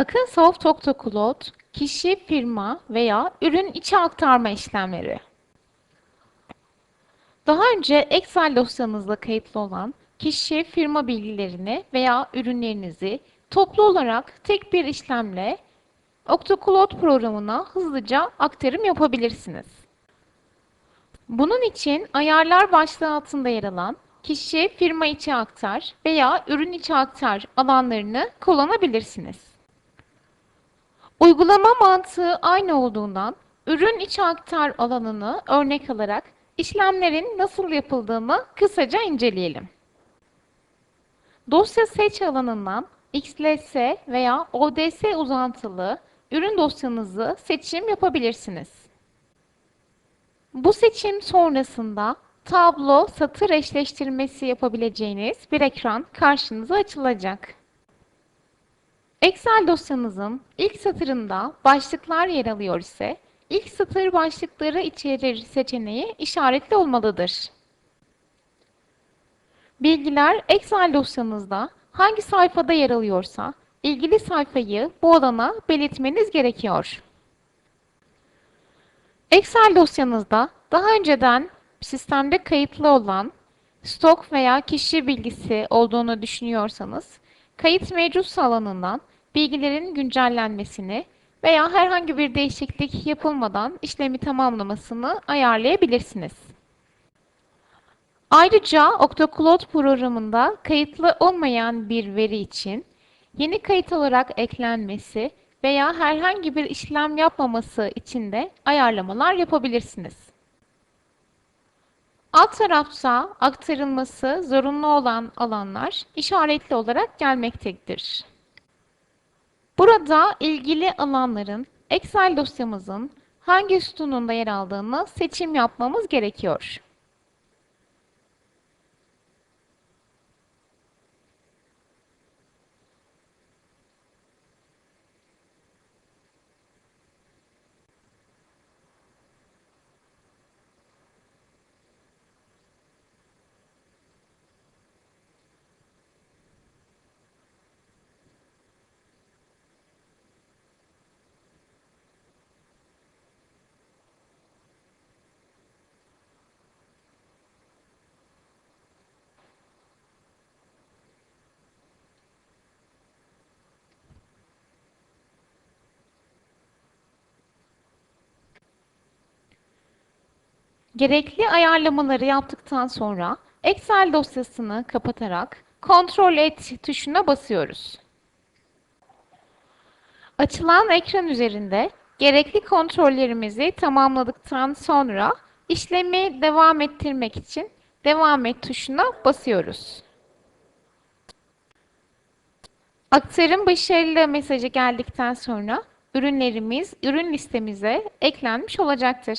Akınsoft Octocloud, kişi, firma veya ürün içe aktarma işlemleri. Daha önce Excel dosyanızda kayıtlı olan kişi, firma bilgilerini veya ürünlerinizi toplu olarak tek bir işlemle Octocloud programına hızlıca aktarım yapabilirsiniz. Bunun için ayarlar başlığı altında yer alan kişi, firma içi aktar veya ürün içi aktar alanlarını kullanabilirsiniz. Uygulama mantığı aynı olduğundan ürün içi aktar alanını örnek alarak işlemlerin nasıl yapıldığını kısaca inceleyelim. Dosya seç alanından XLS veya ODS uzantılı ürün dosyanızı seçim yapabilirsiniz. Bu seçim sonrasında tablo satır eşleştirmesi yapabileceğiniz bir ekran karşınıza açılacak. Excel dosyanızın ilk satırında başlıklar yer alıyor ise ilk satır başlıkları içerir seçeneği işaretli olmalıdır. Bilgiler Excel dosyanızda hangi sayfada yer alıyorsa ilgili sayfayı bu alana belirtmeniz gerekiyor. Excel dosyanızda daha önceden sistemde kayıtlı olan stok veya kişi bilgisi olduğunu düşünüyorsanız, kayıt mevcutsa alanından bilgilerin güncellenmesini veya herhangi bir değişiklik yapılmadan işlemi tamamlamasını ayarlayabilirsiniz. Ayrıca Octocloud programında kayıtlı olmayan bir veri için yeni kayıt olarak eklenmesi veya herhangi bir işlem yapmaması için de ayarlamalar yapabilirsiniz. Alt tarafta aktarılması zorunlu olan alanlar işaretli olarak gelmektedir. Burada ilgili alanların Excel dosyamızın hangi sütununda yer aldığını seçim yapmamız gerekiyor. Gerekli ayarlamaları yaptıktan sonra Excel dosyasını kapatarak Ctrl Et tuşuna basıyoruz. Açılan ekran üzerinde gerekli kontrollerimizi tamamladıktan sonra işlemi devam ettirmek için Devam et tuşuna basıyoruz. Aktarım başarılı mesajı geldikten sonra ürünlerimiz ürün listemize eklenmiş olacaktır.